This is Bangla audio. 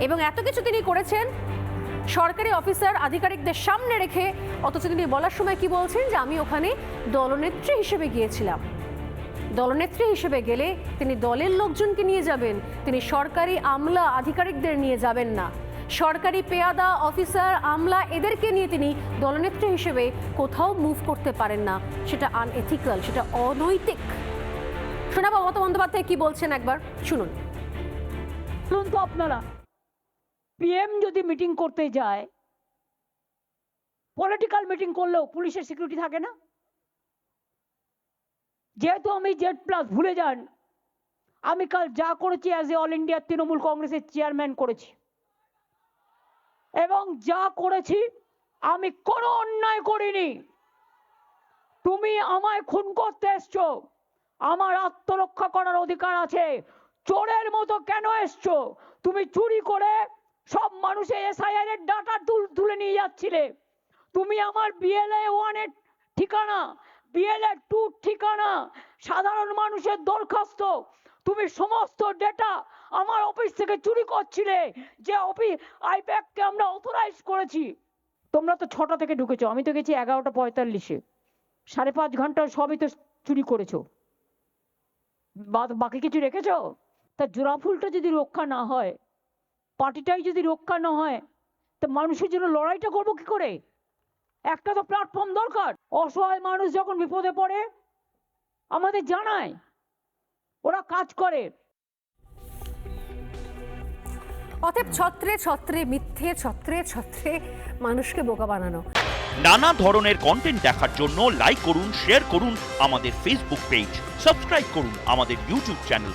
এবং এত কিছু তিনি করেছেন, সরকারি অফিসার আধিকারিকদের সামনে রেখে, অথচ তিনি বলার সময় কি বলছেন যে আমি ওখানে দলনেত্রী হিসেবে গিয়েছিলাম। দলনেত্রী হিসেবে গেলে তিনি দলের লোকজনকে নিয়ে যাবেন, তিনি সরকারি আমলা আধিকারিকদের নিয়ে যাবেন না। সরকারি পেয়াদা অফিসার, আমলা এদেরকে নিয়ে তিনি দলনেত্রী হিসেবে কোথাও মুভ করতে পারেন না। সেটা আনএথিক্যাল সেটা অনৈতিক। শোনাবো মমতা বন্দ্যোপাধ্যায় কি বলছেন একবার শুনুন। শুনুন তো আপনারা। পিএম যদি মিটিং করতে যায় পলিটিক্যাল মিটিং করলেও পুলিশের সিকিউরিটি থাকে না? যেহেতু আমি জেড প্লাস ভুলে যান, আমি কাল যা করেছি as a all India Trinamool কংগ্রেসের চেয়ারম্যান করেছি। এবং যা করেছি, আমি কোনো অন্যায় করিনি। তুমি আমায় খুন করতে এসছো, আমার আত্মরক্ষা করার অধিকার আছে, চোরের মতো কেন এসছো? তুমি চুরি করে সব মানুষের এসআইআর এর ডাটা তুলে নিয়ে যাচ্ছিলে। তুমি আমার বিএলএ ওয়ানের ঠিকানা বিএলএ টু ঠিকানা, সাধারণ মানুষের দরখাস্ত, তুমি সমস্ত ডেটা আমার অফিস থেকে চুরি করছিলে, যে অফিস আইপ্যাককে আমরা অথরাইজ করেছি। তোমরা তো ছটা থেকে ঢুকেছো, আমি তো গেছি এগারোটা পঁয়তাল্লিশে। সাড়ে পাঁচ ঘণ্টা সবই তো চুরি করেছ। বাকি কিছু রেখেছো? তা জোড়া ফুলটা যদি রক্ষা না হয় পার্টিটাই যদি রক্ষা না হয় তা মানুষের জন্য লড়াইটা করব কি করে? একটা তো প্ল্যাটফর্ম দরকার। অসহায় মানুষ যখন বিপদে পড়ে আমাদের জানায় ওরা কাজ করে। অতএব ছত্রে ছত্রে মিথ্যে ছত্রে ছত্রে মানুষকে বোকা বানানো। নানা ধরনের কন্টেন্ট দেখার জন্য লাইক করুন শেয়ার করুন আমাদের ফেসবুক পেজ সাবস্ক্রাইব করুন আমাদের ইউটিউব চ্যানেল